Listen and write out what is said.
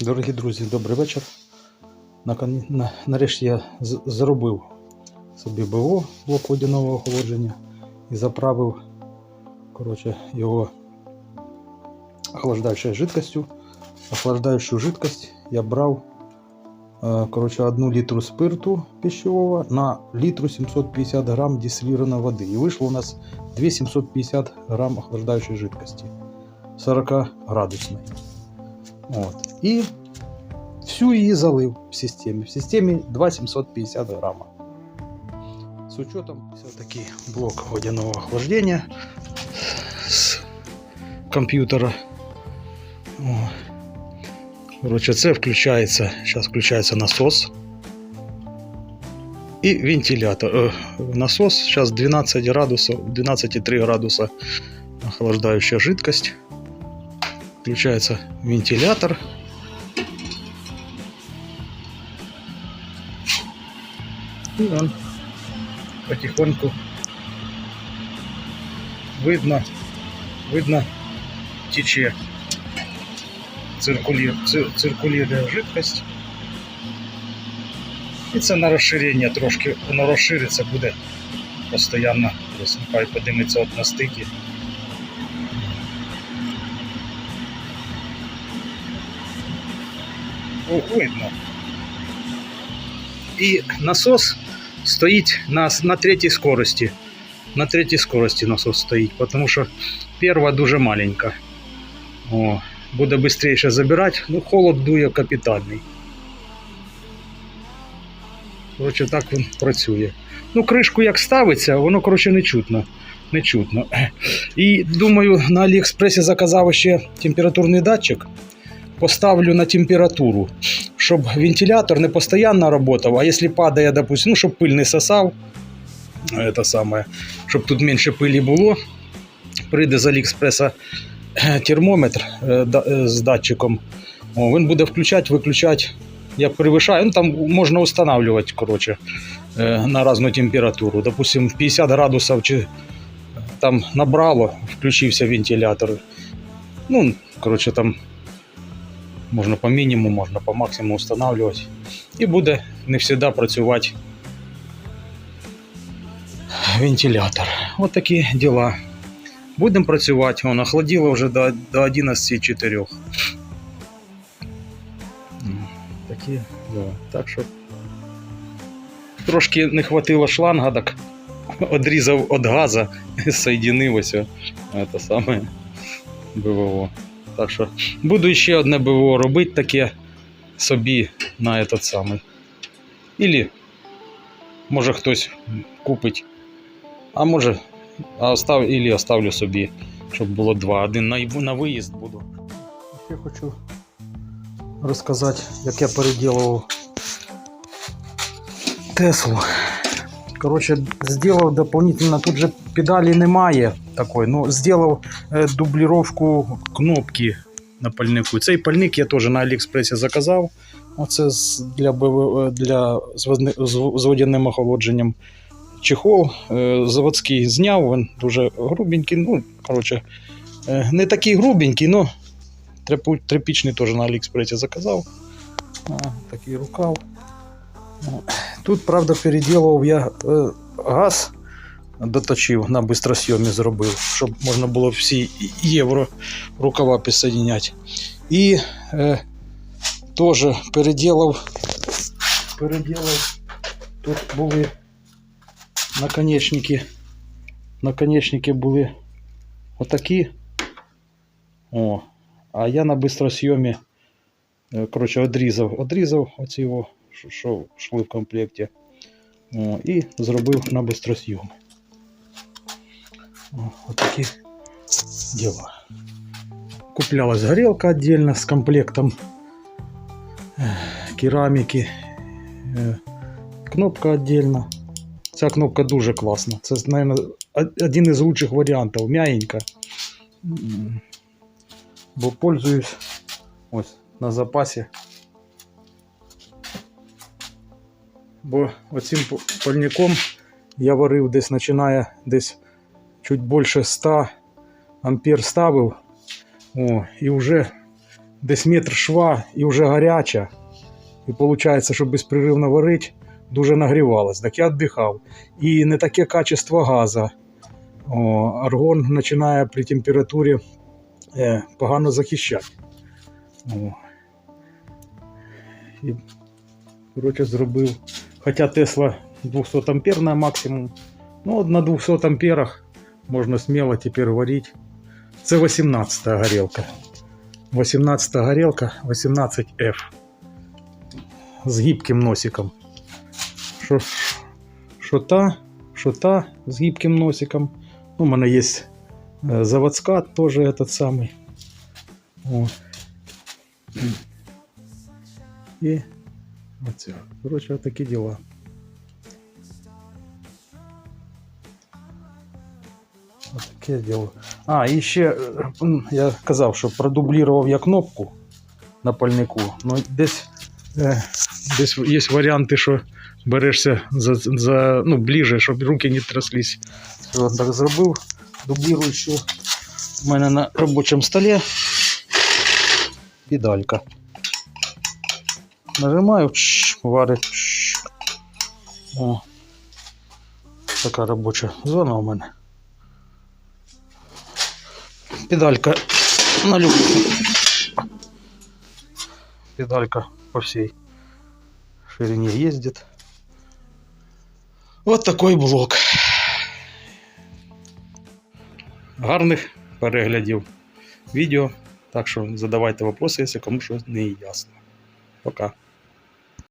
Дорогі друзі, добрий вечір. Нарешті я зробив собі БО блок водяного охолодження і заправив коротше, його охлаждаючою жидкостю. Охлаждаючу жидкость я брав е, коротше, 1 літру спирту пищевого на літру 750 грам дистиллированной води. І вийшло у нас 2750 грам охлаждаючої жидкості 40 градусної. От. І всю її залив в системі. В системі 2750 грама. З учетом все-таки блок водяного охлаждения з комп'ютера. О. Короче, це включається, зараз включається насос і вентилятор. Е, Насос зараз 12 градусів, 12,3 градуса охлаждающая жидкость. Включается вентилятор. И он потихоньку видно, видно тече. Циркулирует, циркулирує жидкость. І це на розширення трошки, воно розшириться, буде постійно, ось нехай подиметься от на стикі. Видно. І насос стоїть на, на третій скорості. На третій скорості насос стоїть, тому що перша дуже маленька. О, буде швидше забирати, ну холод дує капітальний. Коротше, так він працює. Ну, кришку як ставиться, воно коротше не чутно. Не чутно. І думаю, на Аліекспресі заказав ще температурний датчик. Поставлю на температуру, щоб вентилятор не постійно працював, а якщо падає, допустим, ну, щоб пиль не сосав, это самое, щоб тут менше пилі було. Прийде з Аліекспреса термометр е, да- е, з датчиком. Він буде включати, виключати, як перевищає. Ну, там можна встановлювати коротше, е, на різну температуру. Допустим, 50 градусів чи там набрало, включився вентилятор. Ну, коротше, там можна по мінімуму, можна по максимуму встановлювати. І буде не завжди працювати вентилятор. От такі діла. Будемо працювати, воно охладило вже до, до 11.4. М, Такі діла. Так що трошки не хватило шланга, так одрізав від ось о, це саме БВО. Так що буду ще одне БВО робити таке собі на этот самий. Ілі може хтось купить, а може а остав, ілі оставлю собі, щоб було два. Один на, на виїзд буду. Ще хочу розказати, як я переділував Теслу. Коротше, зробив дополнительно, тут же педалі немає такої, ну, зробив е, дубліровку кнопки на пальнику. Цей пальник я теж на Аліекспресі заказав. Оце для, для з водяним охолодженням. Чехол е, заводський зняв, він дуже грубенький. Ну, коротше, е, не такий грубенький, але тряпічний теж на Аліекспресі заказав. А, такий рукав. Тут, правда, переділував я е, газ доточив на бистросйомі зробив, щоб можна було всі євро рукава підсоединяти. І е, теж переділав, переділав. Тут були наконечники. Наконечники були отакі. О, а я на бистросйомі е, коротше, одрізав, одрізав оці що- що йшли в комплекті. О, і зробив на бистросйом. О, вот такие дела. Куплялась горелка отдельно с комплектом э, керамики. Э, Кнопка отдельно. Ця кнопка дуже класна. Це, мабуть, один із лучших варіантів. М'ягенька. М. Бо пользуюсь ось на запасі. Бо оцим пальником я варив десь починає десь чуть більше 100 ампер ставив. О, і вже десь метр шва і вже гаряча. І виходить, що безпреривно варить, дуже нагрівалась. Так я віддихав. І не таке качество газу. О, аргон починає при температурі е, погано захищати. О. І, коротше, зробив. Хоча Тесла 200 амперна максимум. Ну, от на 200 амперах можна сміло тепер варити. Це 18 горілка. 18 горілка, 18F. З гибким носиком. Що, що та, що та з гибким носиком. Ну, у мене є е, заводська, теж этот самий. О. І оця. Коротше, такі діла. Таке діло. А, і ще е, я казав, що продублірував я кнопку на пальнику. Ну, десь, е, десь є варіанти, що берешся за, за, ну, ближче, щоб руки не тряслись. Все, так зробив. Дублірую ще в мене на робочому столі педалька. Нажимаю, варить. О. Така робоча зона у мене. Педалька на люк. Педалька по всей ширине ездит. Вот такой блок. Гарних переглядів відео. Так що задавайте вопроси, якщо кому щось не ясно. Пока.